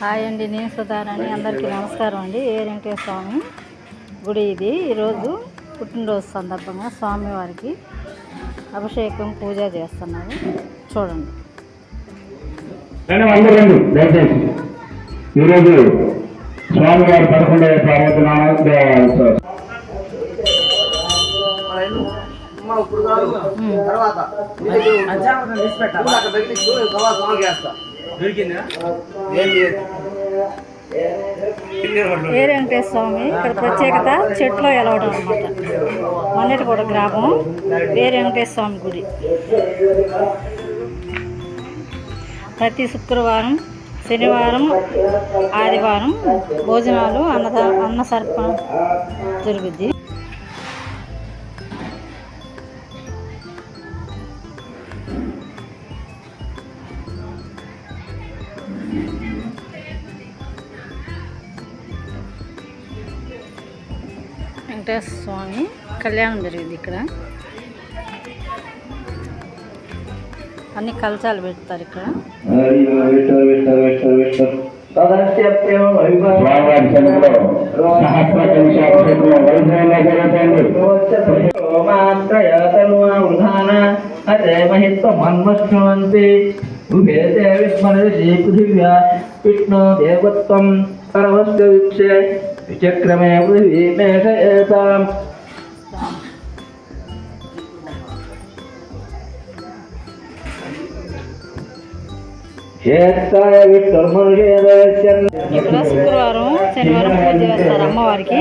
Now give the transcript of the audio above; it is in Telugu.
హాయ్ అండి నేను సుధారాణి. అందరికీ నమస్కారం అండి. ఏ వెంకటేశ్వర స్వామి గుడి ఇది. ఈరోజు పుట్టినరోజు సందర్భంగా స్వామివారికి అభిషేకం పూజ చేస్తున్నారు చూడండి. ఈరోజు స్వామివారి పదకొండవ తర్వాత ఏ వెంకటేశ్వర స్వామి ఇక్కడ ప్రత్యేకత చెట్లో ఎలవడం అనమాట మొన్నటిగూడ గ్రామం ఏ వెంకటేశ్వర స్వామి గుడి. ప్రతి శుక్రవారం శనివారం ఆదివారం భోజనాలు అన్నద అన్న సర్పణ జరుగుద్ది. వెంకటేశ్వర స్వామి కళ్యాణం జరిగింది ఇక్కడ. అన్ని కలచాలు పెడతారు ఇక్కడ. తదస్య ప్రేమ వైభవం. స్వామివారి పృథివ్యా విష్ణు దేవత్వం సర్వస్వ వీక్షే క్షేత్రాయ విష్ణుర్మనుషేదస్యన్ ఇక్కడ శుక్రవారం శనివారం పూజ చేస్తారు అమ్మవారికి.